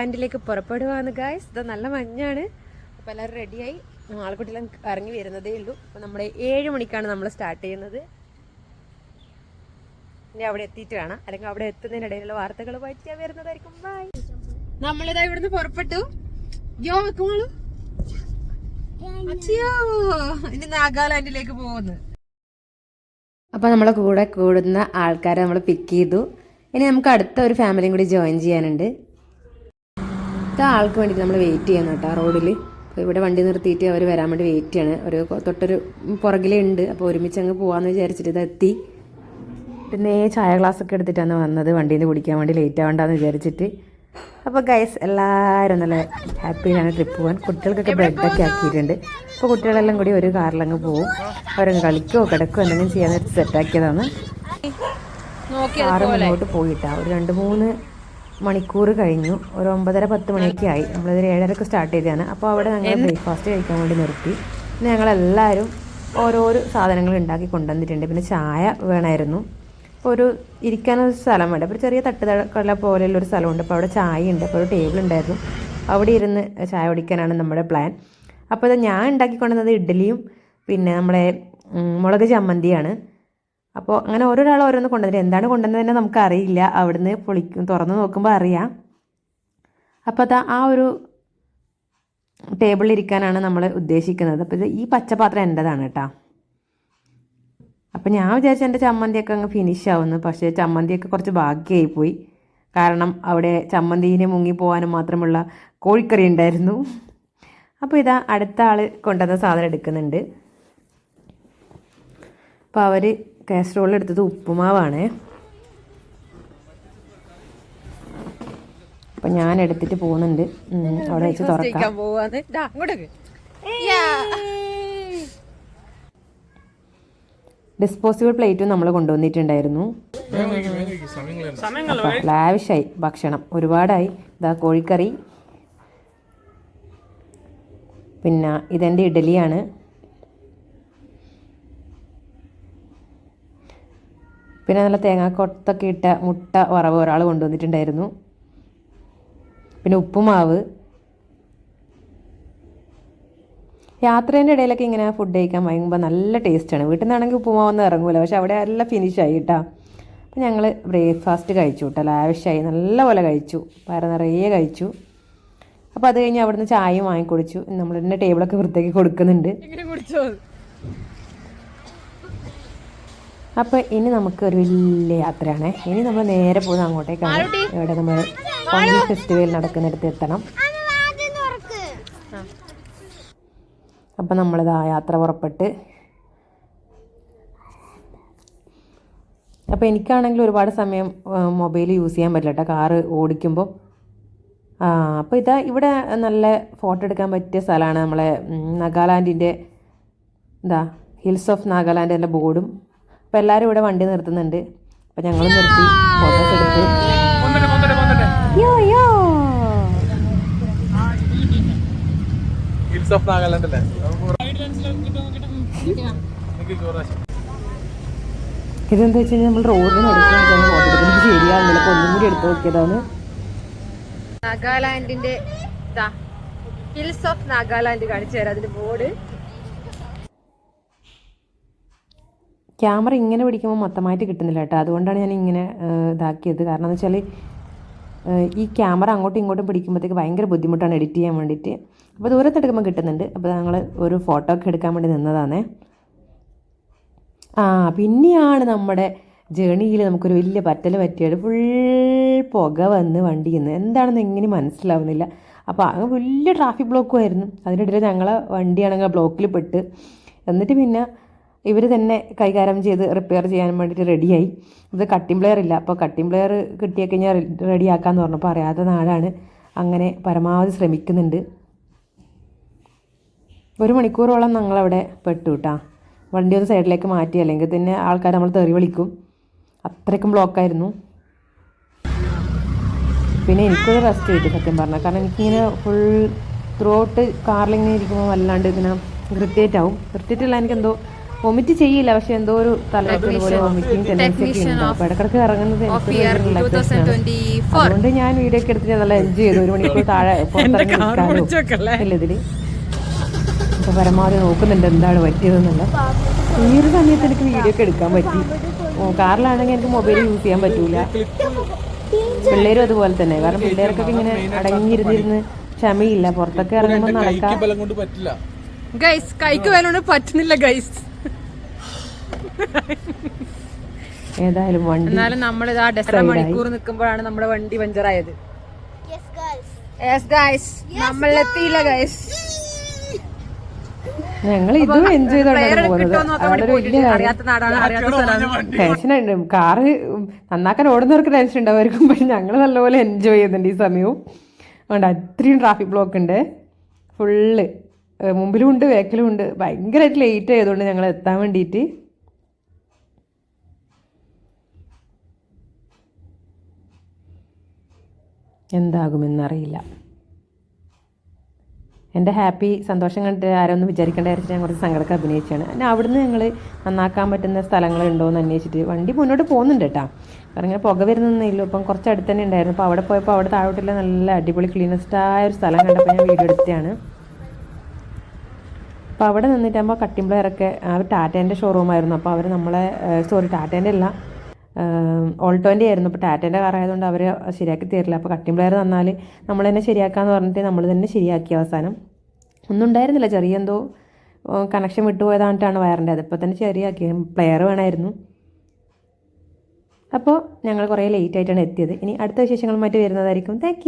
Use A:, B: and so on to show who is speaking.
A: നാഗാലാൻഡിലേക്ക് പുറപ്പെടുവാന്ന് guys ഇത് നല്ല മഞ്ഞാണ്. അപ്പോൾ എല്ലാവരും റെഡിയായി ആൾക്കുട്ടിയെല്ലാം ഇറങ്ങി വരുന്നതേ ഉള്ളൂ. അപ്പോൾ നമ്മുടെ ഏഴ് മണിക്കാണ് നമ്മൾ സ്റ്റാർട്ട് ചെയ്യുന്നത്. ഇനി അവിടെ എത്തിയിട്ട് കാണാം. അല്ലെങ്കിൽ അവിടെ എത്തുന്നതിനിടയിലുള്ള വാർത്തകൾ ഞാൻ വരുന്നതായിരിക്കും. ബൈ നമ്മളിതാ ഇവിടുന്ന് പുറപ്പെട്ടു. യോ വെക്കുമോളൂ അച്ഛയോ ഇനി നാഗാലാൻഡിലേക്ക് പോകുന്നു. അപ്പോൾ നമ്മളെ കൂടെ കൂടുന്ന ആൾക്കാരെ നമ്മൾ പിക്ക് ചെയ്തു. ഇനി നമുക്ക് അടുത്ത ഒരു ഫാമിലിയും കൂടി ജോയിൻ ചെയ്യാനുണ്ട്. ഇത് ആൾക്ക് വേണ്ടിയിട്ട് നമ്മൾ വെയിറ്റ് ചെയ്യണം കേട്ടോ റോഡിൽ അപ്പോൾ ഇവിടെ വണ്ടി നിർത്തിയിട്ട് അവർ വരാൻ വേണ്ടി വെയിറ്റ് ചെയ്യാണ്. ഒരു തൊട്ടൊരു പുറകിലേ ഉണ്ട്. അപ്പോൾ ഒരുമിച്ച് അങ്ങ് പോകാമെന്ന് വിചാരിച്ചിട്ട് ഇത് എത്തി. പിന്നെ ചായ ഗ്ലാസ് ഒക്കെ എടുത്തിട്ടാണ് വന്നത്. വണ്ടിയിൽ നിന്ന് കുടിക്കാൻ വേണ്ടി ലേറ്റ് ആവണ്ടെന്ന് വിചാരിച്ചിട്ട്. അപ്പോൾ ഗൈസ് എല്ലാവരും നല്ല ഹാപ്പിയിലാണ് ട്രിപ്പ് പോകാൻ കുട്ടികൾക്കൊക്കെ ബ്രെഡൊക്കെ ആക്കിയിട്ടുണ്ട്. അപ്പോൾ കുട്ടികളെല്ലാം കൂടി ഒരു കാറിലങ്ങ് പോകും അവരങ്ങ് കളിക്കോ കിടക്കോ എന്തെങ്കിലും ചെയ്യാൻ സെറ്റാക്കിയതാണ് ആറ് മുന്നോട്ട് പോയിട്ടാണ് ഒരു രണ്ട് മൂന്ന് മണിക്കൂർ കഴിഞ്ഞു. ഒരു ഒമ്പതര പത്ത് മണിയൊക്കെ ആയി നമ്മളിതൊരു ഏഴരക്ക് സ്റ്റാർട്ട് ചെയ്തതാണ്. അപ്പോൾ അവിടെ ഞങ്ങൾ ബ്രേക്ക്ഫാസ്റ്റ് കഴിക്കാൻ വേണ്ടി നിർത്തി. പിന്നെ ഞങ്ങളെല്ലാവരും ഓരോരോ സാധനങ്ങൾ ഉണ്ടാക്കി കൊണ്ടുവന്നിട്ടുണ്ട്. പിന്നെ ചായ വേണമായിരുന്നു. അപ്പോൾ ഒരു ഇരിക്കാനൊരു സ്ഥലം വേണ്ട. അപ്പോൾ ഒരു ചെറിയ തട്ടുകട പോലെയുള്ള ഒരു സ്ഥലമുണ്ട്. അപ്പോൾ അവിടെ ചായ ഉണ്ട്. അപ്പോൾ ഒരു ടേബിൾ ഉണ്ടായിരുന്നു. അവിടെ ഇരുന്ന് ചായ കുടിക്കാനാണ് നമ്മുടെ പ്ലാൻ അപ്പോൾ ഇത് ഞാൻ ഉണ്ടാക്കി കൊണ്ടുവന്നത് ഇഡ്ഡലിയും പിന്നെ നമ്മുടെ മുളക് ചമ്മന്തിയാണ്. അപ്പോൾ അങ്ങനെ ഓരോരാൾ ഓരോന്ന് കൊണ്ടുവന്നിട്ട് എന്താണ് കൊണ്ടുവന്നതെന്ന് നമുക്കറിയില്ല. അവിടുന്ന് പൊളിക്കും തുറന്ന് നോക്കുമ്പോൾ അറിയാം. അപ്പോൾ അത് ആ ഒരു ടേബിളിൽ ഇരിക്കാനാണ് നമ്മൾ ഉദ്ദേശിക്കുന്നത്. അപ്പോൾ ഇത് ഈ പച്ചപാത്രം എന്റെതാണ് കേട്ടോ. അപ്പോൾ ഞാൻ വിചാരിച്ചു എന്റെ ചമ്മന്തിയൊക്കെ അങ്ങ് ഫിനിഷ് ആവുന്നു. പക്ഷേ ചമ്മന്തിയൊക്കെ കുറച്ച് ബാക്കിയായി പോയി. കാരണം അവിടെ ചമ്മന്തിനെ മുങ്ങി പോകാനും മാത്രമുള്ള കോഴിക്കറി ഉണ്ടായിരുന്നു. അപ്പോൾ ഇതാ അടുത്ത ആൾ കൊണ്ടുവന്ന സാധനം എടുക്കുന്നുണ്ട്. അപ്പോൾ അവർ കാസറോളിൽ എടുത്തത് ഉപ്പുമാവാണ്. അപ്പം ഞാൻ എടുത്തിട്ട് പോകുന്നുണ്ട്. അവിടെ വെച്ച് തുറക്കാം. ഡിസ്പോസിബിൾ പ്ലേറ്റും നമ്മൾ കൊണ്ടുവന്നിട്ടുണ്ടായിരുന്നു. ലാവിഷായി ഭക്ഷണം. ഒരുപാടായി. ഇതാ കോഴിക്കറി. പിന്നെ ഇതെന്റെ ഇഡലിയാണ്. പിന്നെ നല്ല തേങ്ങാക്കൊത്തൊക്കെ ഇട്ട മുട്ട വറവ് ഒരാൾ കൊണ്ടുവന്നിട്ടുണ്ടായിരുന്നു. പിന്നെ ഉപ്പുമാവ്. യാത്രേന്റെ ഇടയിലൊക്കെ ഇങ്ങനെ ഫുഡ് കഴിക്കാൻ ഭയങ്കര നല്ല ടേസ്റ്റാണ് വീട്ടിൽ നിന്നാണെങ്കിൽ ഉപ്പുമാവൊന്നും ഇറങ്ങൂല. പക്ഷെ അവിടെ എല്ലാം ഫിനിഷായി കേട്ടോ അപ്പം ഞങ്ങൾ ബ്രേക്ക്ഫാസ്റ്റ് കഴിച്ചു കേട്ടോ ലാവിഷായി നല്ലപോലെ കഴിച്ചു. വയറ് നിറയെ കഴിച്ചു. അപ്പോൾ അത് കഴിഞ്ഞ് അവിടുന്ന് ചായയും വാങ്ങിക്കൊടിച്ചു നമ്മൾ തന്നെ ടേബിളൊക്കെ വൃത്തിയാക്കി കൊടുക്കുന്നുണ്ട്. അപ്പോൾ ഇനി നമുക്ക് ഒരു വലിയ യാത്രയാണ്. ഇനി നമ്മൾ നേരെ പോകുന്ന അങ്ങോട്ടേക്കാണ്. ഇവിടെ നമ്മൾ പൊങ്കൽ ഫെസ്റ്റിവൽ നടക്കുന്നിടത്ത് എത്തണം. അപ്പം ആ യാത്ര പുറപ്പെട്ട്. അപ്പോൾ എനിക്കാണെങ്കിൽ ഒരുപാട് സമയം മൊബൈൽ യൂസ് ചെയ്യാൻ പറ്റില്ല കേട്ടോ. കാറ് ഓടിക്കുമ്പോൾ ആ അപ്പോൾ ഇതാ ഇവിടെ നല്ല ഫോട്ടോ എടുക്കാൻ പറ്റിയ സ്ഥലമാണ് നമ്മളെ നാഗാലാൻഡിന്റെ നാഗാലാൻഡിന്റെ എന്താ ഹിൽസ് ഓഫ് നാഗാലാൻഡ് എന്ന ബോർഡും. അപ്പോൾ എല്ലാവരും ഇവിടെ വണ്ടി നിർത്തുന്നുണ്ട്. അപ്പോൾ ഞങ്ങൾ നിർത്തി ഫോട്ടോസ് എടുത്ത്. യോ യോ
B: ഓഫ് നാഗാലാൻഡ് അല്ലേ?
A: ഇതെന്താ വെച്ച് കഴിഞ്ഞാൽ നമ്മൾ റോഡിന് എടുക്കുന്നത് ശരിയാവുന്നില്ല. ഒന്നും കൂടി എടുത്തു നോക്കിയതാണ്. നാഗാലാൻഡിന്റെ ഹിൽസ് ഓഫ് നാഗാലാൻഡ് കാണിച്ചു തരാം. അതിന്റെ ബോർഡ് ക്യാമറ ഇങ്ങനെ പിടിക്കുമ്പോൾ മൊത്തമായിട്ട് കിട്ടുന്നില്ല കേട്ടോ. അതുകൊണ്ടാണ് ഞാൻ ഇങ്ങനെ ഇതാക്കിയത്. കാരണം എന്ന് വെച്ചാൽ ഈ ക്യാമറ അങ്ങോട്ടും ഇങ്ങോട്ടും പിടിക്കുമ്പോഴത്തേക്ക് ഭയങ്കര ബുദ്ധിമുട്ടാണ് എഡിറ്റ് ചെയ്യാൻ വേണ്ടിയിട്ട്. അപ്പോൾ ദൂരത്ത് എടുക്കുമ്പോൾ കിട്ടുന്നുണ്ട്. അപ്പോൾ ഞങ്ങൾ ഒരു ഫോട്ടോ ഒക്കെ എടുക്കാൻ വേണ്ടി നിന്നതാണേ. ആ പിന്നെയാണ് നമ്മുടെ ജേണിയിൽ നമുക്കൊരു വലിയ പറ്റൽ പറ്റിയത്. ഫുൾ പുക വന്ന് വണ്ടിയിൽ നിന്ന്. എന്താണെന്ന് എങ്ങനെ മനസ്സിലാവുന്നില്ല. അപ്പോൾ അങ്ങ് വലിയ ട്രാഫിക് ബ്ലോക്കും ആയിരുന്നു അതിനിടയിൽ ഞങ്ങളെ വണ്ടിയാണെങ്കിൽ ബ്ലോക്കിൽ പെട്ട്. എന്നിട്ട് പിന്നെ ഇവർ തന്നെ കൈകാര്യം ചെയ്ത് റിപ്പയർ ചെയ്യാൻ വേണ്ടിയിട്ട് റെഡിയായി ഇത് കട്ടിംഗ് പ്ലെയർ ഇല്ല. അപ്പോൾ കട്ടിംഗ് പ്ലെയർ കിട്ടിയ കഴിഞ്ഞാൽ റെഡിയാക്കാമെന്ന് പറഞ്ഞപ്പോൾ അറിയാത്ത നാടാണ്. അങ്ങനെ പരമാവധി ശ്രമിക്കുന്നുണ്ട്. ഒരു മണിക്കൂറോളം ഞങ്ങളവിടെ പെട്ടു കേട്ടാ വണ്ടി ഒന്ന് സൈഡിലേക്ക് മാറ്റി അല്ലെങ്കിൽ തന്നെ ആൾക്കാർ നമ്മൾ തെറി വിളിക്കും. അത്രയ്ക്കും ബ്ലോക്കായിരുന്നു പിന്നെ എനിക്കൊരു റെസ്റ്റ് കിട്ടി സത്യം പറഞ്ഞാൽ കാരണം എനിക്കിങ്ങനെ ഫുൾ ത്രൂ ഔട്ട് കാറിലിങ്ങനെ ഇരിക്കുമ്പോൾ വല്ലാണ്ട് ഇങ്ങനെ ഇറിറ്റേറ്റ് ആവും. ഇറിറ്റേറ്റ് അല്ല എനിക്കെന്തോ വൊമിറ്റ് ചെയ്യില്ല പക്ഷെ എന്തോ ഒരു തലവേദന പോലെ വോമിറ്റിംഗ് ടെൻഡൻസി ഒക്കെ ഉണ്ട്. അപ്പോൾ ഇടക്കിടക്ക് ഇറങ്ങുന്നത്. അതുകൊണ്ട് ഞാൻ വീഡിയോ ഒക്കെ എടുത്തിട്ട് നല്ല എൻജോയ് ചെയ്തു. ഒരു മണിക്കൂർ താഴെ പുറത്തിറങ്ങി നിൽക്കാനോ ഇതിൽ. അപ്പൊ പരമാവധി നോക്കുന്നുണ്ട് എന്താണ് പറ്റിയതെന്നുള്ള ഈ ഒരു സമയത്ത് എനിക്ക് വീഡിയോ ഒക്കെ എടുക്കാൻ പറ്റി. ഓ, കാറിലാണെങ്കിൽ എനിക്ക് മൊബൈൽ യൂസ് ചെയ്യാൻ പറ്റൂല. പിള്ളേരും അതുപോലെ തന്നെ. കാരണം പിള്ളേർക്കൊക്കെ ഇങ്ങനെ അടങ്ങിയിരുന്നിരുന്ന് ക്ഷമയില്ല. പുറത്തൊക്കെ ഇറങ്ങുമ്പോൾ നടക്കാം
B: ബലം കൊണ്ട് പറ്റില്ല.
C: ഗൈസ് കൈക്ക് വേലോണ്ട് പറ്റുന്നില്ല ഗൈസ്
A: ഏതായാലും വണ്ടി
C: എന്നാലും നമ്മൾ ഇതാ ഡെസറ മണിക്കൂർ നിൽക്കുമ്പോഴാണ് നമ്മുടെ വണ്ടി പഞ്ചറായത്. ഗൈസ് നമ്മൾ എത്തിയില്ല ഗൈസ്
A: ഞങ്ങൾ ഇതും എൻജോയ് ചെയ്തോണ്ടാണ് ടെൻഷൻ ഉണ്ട്. കാറ് നന്നാക്കാൻ ഓടുന്നവർക്ക് ടെൻഷൻ ഉണ്ടാവുമായിരിക്കും പക്ഷെ ഞങ്ങൾ നല്ലപോലെ എൻജോയ് ചെയ്യുന്നുണ്ട് ഈ സമയവും. അതുകൊണ്ട് അത്രയും ട്രാഫിക് ബ്ലോക്ക് ഉണ്ട്. ഫുള്ള് മുമ്പിലും ഉണ്ട് ബാക്കിലും ഉണ്ട്. ഭയങ്കരമായിട്ട് ലേറ്റ് ആയതുകൊണ്ട് ഞങ്ങൾ എത്താൻ വേണ്ടിയിട്ട് എന്താകുമെന്നറിയില്ല. എന്റെ ഹാപ്പി സന്തോഷം കണ്ടിട്ട് ആരൊന്നും കാര്യത്തിൽ ഞാൻ കുറച്ച് സങ്കടമൊക്കെ അഭിനയിച്ചാണ്. പിന്നെ അവിടുന്ന് ഞങ്ങൾ നന്നാക്കാൻ പറ്റുന്ന സ്ഥലങ്ങളുണ്ടോ എന്ന് അന്വേഷിച്ചിട്ട് വണ്ടി മുന്നോട്ട് പോകുന്നുണ്ട് കേട്ടോ. കാരണം ഇങ്ങനെ പുക വരുന്നൊന്നുമില്ല ഇപ്പം കുറച്ച് അടുത്ത് തന്നെ ഉണ്ടായിരുന്നു. അപ്പോൾ അവിടെ പോയപ്പോൾ അവിടെ താഴോട്ടില്ല നല്ല അടിപൊളി ക്ലീനസ്റ്റായ ഒരു സ്ഥലം കണ്ടപ്പോൾ ഞാൻ വീഡിയോ എടുത്തതാണ്. അപ്പോൾ അവിടെ നിന്നിട്ടാകുമ്പോൾ കട്ടിംപ്ലെയറൊക്കെ ഒരു ടാറ്റേന്റെ ഷോറൂമായിരുന്നു അപ്പോൾ അവർ നമ്മളെ സോറി ടാറ്റേന്റെ അല്ല ഓൾട്ടോന്റെ ആയിരുന്നു. അപ്പോൾ ടാറ്റേന്റെ കാറായതുകൊണ്ട് അവർ ശരിയാക്കി തരില്ല. അപ്പോൾ കട്ടിംപ്ലെയർ തന്നാൽ നമ്മൾ തന്നെ ശരിയാക്കാമെന്ന് പറഞ്ഞിട്ട് നമ്മൾ തന്നെ ശരിയാക്കി അവസാനം. ഒന്നും ഉണ്ടായിരുന്നില്ല. ചെറിയ എന്തോ കണക്ഷൻ വിട്ടുപോയതാണ് വയറിന്റെ അതിപ്പോൾ തന്നെ ശരിയാക്കി. പ്ലെയർ വേണമായിരുന്നു അപ്പോൾ ഞങ്ങൾ കുറേ ലേറ്റ് ആയിട്ടാണ് എത്തിയത്. ഇനി അടുത്ത വിശേഷങ്ങളുമായിട്ട് വരുന്നതായിരിക്കും. താങ്ക്